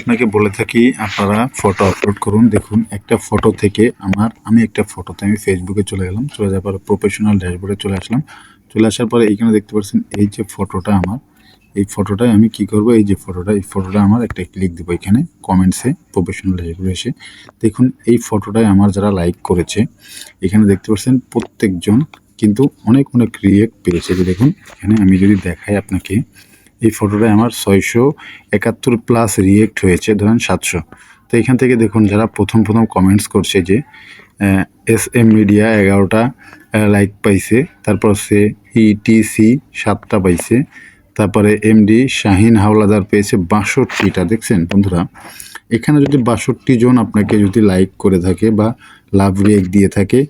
আপনাকে বলে থাকি, আপনারা ফটো আপলোড করুন। দেখুন, একটা ফটো থেকে আমার, আমি একটা ফটোতে আমি ফেসবুকে চলে গেলাম, চলে যাওয়ার পরে প্রফেশনাল ড্যাশবোর্ডে চলে আসলাম। চলে আসার পরে এইখানে দেখতে পাচ্ছেন, এই যে ফটোটা আমার, এই ফটোটায় আমি কি করব? এই যে ফটোটা এই ফটোটা আমার একটা ক্লিক দেবো এখানে কমেন্টসে প্রফেশনাল ড্যাশবোর্ডে এসে। দেখুন, এই ফটোটায় আমার যারা লাইক করেছে, এখানে দেখতে পাচ্ছেন প্রত্যেকজন কিন্তু অনেক অনেক রিয়েক্ট পেয়েছে। যে দেখুন, এখানে আমি যদি দেখাই আপনাকে এই ফটোটায় আমার ছয়শো একাত্তর প্লাস রিয়েক্ট হয়েছে, ধরেন সাতশো। তো এখান থেকে দেখুন, যারা প্রথম প্রথম কমেন্টস করছে যে এস এম মিডিয়া এগারোটা লাইক পাইছে, তারপর সে ইটিসি সাতটা পাইছে, তারপরে এমডি শাহিন হাওলাদার পেয়েছে বাষট্টিটা, দেখছেন বন্ধুরা? এখানে যদি বাষট্টি জন আপনাকে যদি লাইক করে থাকে বা লাভ রিয়েক্ট দিয়ে থাকে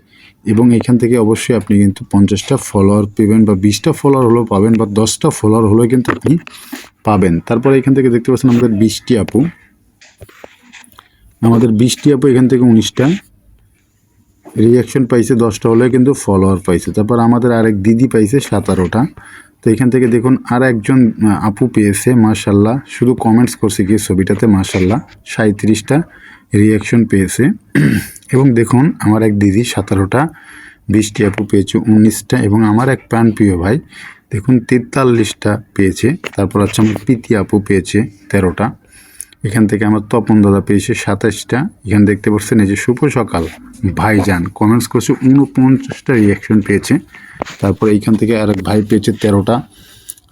এবং এখান থেকে অবশ্যই আপনি কিন্তু পঞ্চাশটা ফলোয়ার পেবেন বা বিশটা ফলোয়ার হলেও পাবেন বা দশটা ফলোয়ার হলেও কিন্তু আপনি পাবেন। তারপরে এখান থেকে দেখতে পাচ্ছেন আমাদের বিশটি আপু। আমাদের বিশটি আপু এখান থেকে উনিশটা। রিয়াকশন পাইছে দশটা হলে কিন্তু ফলোয়ার পাইছে। তারপর আমাদের আরেক দিদি পাইছে সাতারোটা। তো এখান থেকে দেখুন আর একজন আপু পেয়েছে মাশাল্লাহ শুধু কমেন্টস করছে কি ছবিটাতে মার্শাল্লাহ সাঁত্রিশটা রিয়াকশন পেয়েছে। এবং দেখুন, আমার এক দিদি সতেরোটা বিশটি আপু পেয়েছে উনিশটা এবং আমার এক প্রাণ প্রিয় ভাই, দেখুন তেতাল্লিশটা পেয়েছে। তারপর হচ্ছে আমার প্রীতি আপু পেয়েছে তেরোটা। এখান থেকে আমার তপন দাদা পেয়েছে সাতাশটা। এখানে দেখতে পাচ্ছেন এই যে শুভ সকাল। ভাইজান কমেন্টস করছে উনপঞ্চাশটা রিয়াকশন পেয়েছে। তারপর এইখান থেকে আরেক ভাই পেয়েছে তেরোটা,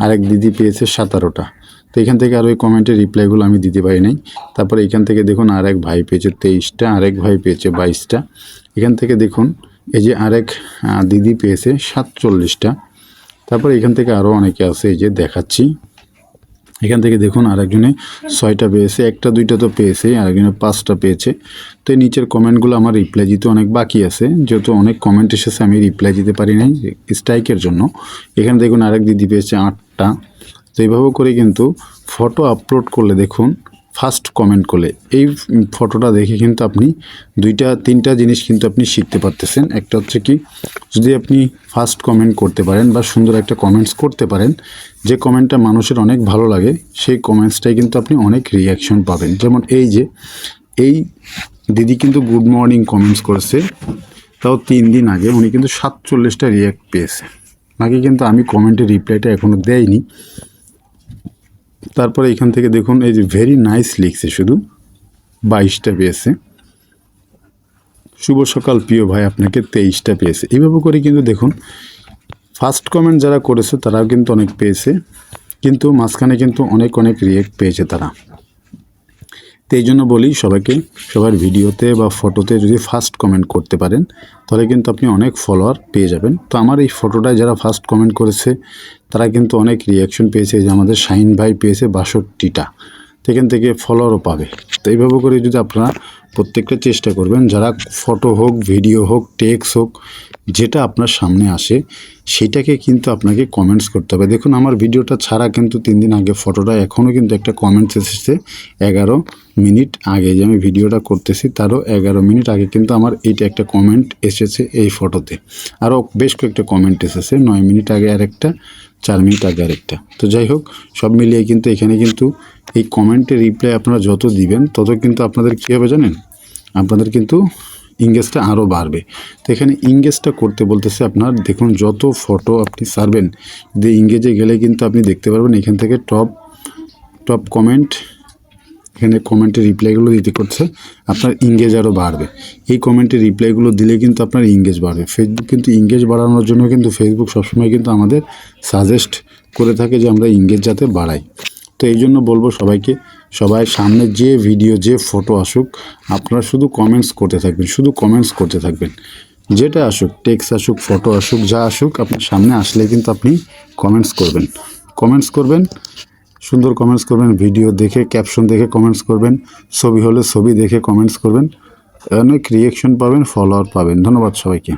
আরেক দিদি পেয়েছে সতেরোটা। তো এখান থেকে আর ওই কমেন্টের রিপ্লাইগুলো আমি দিতে পারি নাই। তারপর এখান থেকে দেখুন আরেক ভাই পেয়েছে তেইশটা, আরেক ভাই পেয়েছে বাইশটা। এখান থেকে দেখুন, এই যে আরেক দিদি পেয়েছে সাতচল্লিশটা। তারপর এখান থেকে আরও অনেকে আছে, এই যে দেখাচ্ছি। এখান থেকে দেখুন আরেকজনে ছয়টা পেয়েছে, একটা, দুইটা তো পেয়েছে, আরেকজনে পাঁচটা পেয়েছে। তো এই নিচের কমেন্টগুলো আমার রিপ্লাই দিতে অনেক বাকি আছে। যেহেতু অনেক কমেন্ট এসেছে, আমি রিপ্লাই দিতে পারি নাই স্ট্রাইকের জন্য। এখানে দেখুন আরেক দিদি পেয়েছে আটটা। তো এইভাবে করে কিন্তু ফটো আপলোড করলে দেখুন ফার্স্ট কমেন্ট করলে। এই ফটোটা দেখে কিন্তু আপনি দুইটা, তিনটা জিনিস কিন্তু আপনি শিখতে পারতেছেন। একটা হচ্ছে কি, যদি আপনি ফার্স্ট কমেন্ট করতে পারেন বা সুন্দর একটা কমেন্টস করতে পারেন, যে কমেন্টটা মানুষের অনেক ভালো লাগে, সেই কমেন্টসটাই কিন্তু আপনি অনেক রিয়াকশন পাবেন। যেমন এই যে, এই দিদি কিন্তু গুড মর্নিং কমেন্টস করেছে, তাও তিন দিন আগে উনি কিন্তু সাতচল্লিশটা রিয়াক্ট পেয়েছে। বাকি কিন্তু আমি কমেন্টের রিপ্লাইটা এখনও দেয়নি। তারপরে এখান থেকে দেখুন, এই যে ভেরি নাইস লিখছে শুধু, বাইশটা পেয়েছে। শুভ সকাল প্রিয় ভাই, আপনাকে তেইশটা পেয়েছে। এইভাবে করে কিন্তু দেখুন ফার্স্ট কমেন্ট যারা করেছে তারাও কিন্তু অনেক পেয়েছে, কিন্তু মাঝখানে কিন্তু অনেক অনেক রিয়েক্ট পেয়েছে তারা। তো এই জন্য বলি সবাইকে, সবার ভিডিওতে বা ফটোতে যদি ফার্স্ট কমেন্ট করতে পারেন, তাহলে কিন্তু আপনি অনেক ফলোয়ার পেয়ে যাবেন। তো আমার এই ফটোটায় যারা ফার্স্ট কমেন্ট করেছে, তারা কিন্তু অনেক রিয়াকশন পেয়েছে। যে আমাদের শাহিন ভাই পেয়েছে বাষট্টিটা সেখান থেকে ফলোয়ারও পাবে। তো এইভাবে করে যদি আপনারা প্রত্যেকটা চেষ্টা করবেন, যারা ফটো হোক ভিডিও হোক টেক্স হোক, যেটা আপনার সামনে আসে, সেটাকে কিন্তু আপনাকে কমেন্টস করতে হবে। দেখুন, আমার ভিডিওটা ছাড়া কিন্তু তিন দিন আগে ফটোটা এখনও কিন্তু একটা কমেন্টস এসেছে, এগারো। মিনিট আগে যে আমি ভিডিওটা করতেছি, তারও এগারো মিনিট আগে কিন্তু আমার এইটা একটা কমেন্ট এসেছে এই ফটোতে আরও বেশ কয়েকটা কমেন্ট এসেছে, নয় মিনিট আগে আরেকটা, চার মিনিট আগে আরেকটা। তো যাই হোক, সব মিলিয়ে কিন্তু এখানে কিন্তু এই কমেন্টের রিপ্লাই আপনারা যত দিবেন, তত কিন্তু আপনাদের কী হবে জানেন? আপনাদের কিন্তু ইংগেজটা আরও বাড়বে। তো এখানে ইংগেজটা করতে বলতেছে আপনার, দেখুন যত ফটো আপনি সারবেন যে ইংগেজে গেলে কিন্তু আপনি দেখতে পারবেন এখান থেকে টপ টপ কমেন্ট এখানে কমেন্টের রিপ্লাইগুলো দিতে করছে, আপনার ইংগেজ আরও বাড়বে। এই কমেন্টের রিপ্লাইগুলো দিলে কিন্তু আপনার ইংগেজ বাড়বে। ফেসবুক কিন্তু ইংগেজ বাড়ানোর জন্য কিন্তু ফেসবুক সবসময় কিন্তু আমাদের সাজেস্ট করে থাকে যে আমরা ইংগেজ যাতে বাড়াই। তো এই জন্য বলব সবাইকে, সবাই সামনে যে ভিডিও যে ফটো আসুক, আপনারা শুধু কমেন্টস করতে থাকবেন, শুধু কমেন্টস করতে থাকবেন। যেটা আসুক টেক্সট আসুক ফটো আসুক, যা আসুক, আপনার সামনে আসলে কিন্তু আপনি কমেন্টস করবেন। কমেন্টস করবেন সুন্দর কমেন্টস করবেন ভিডিও দেখে ক্যাপশন দেখে কমেন্টস করবেন, ছবি হলে ছবি দেখে কমেন্টস করবেন। অনেক রিয়েকশন পাবেন ফলোয়ার পাবেন। ধন্যবাদ সবাইকে।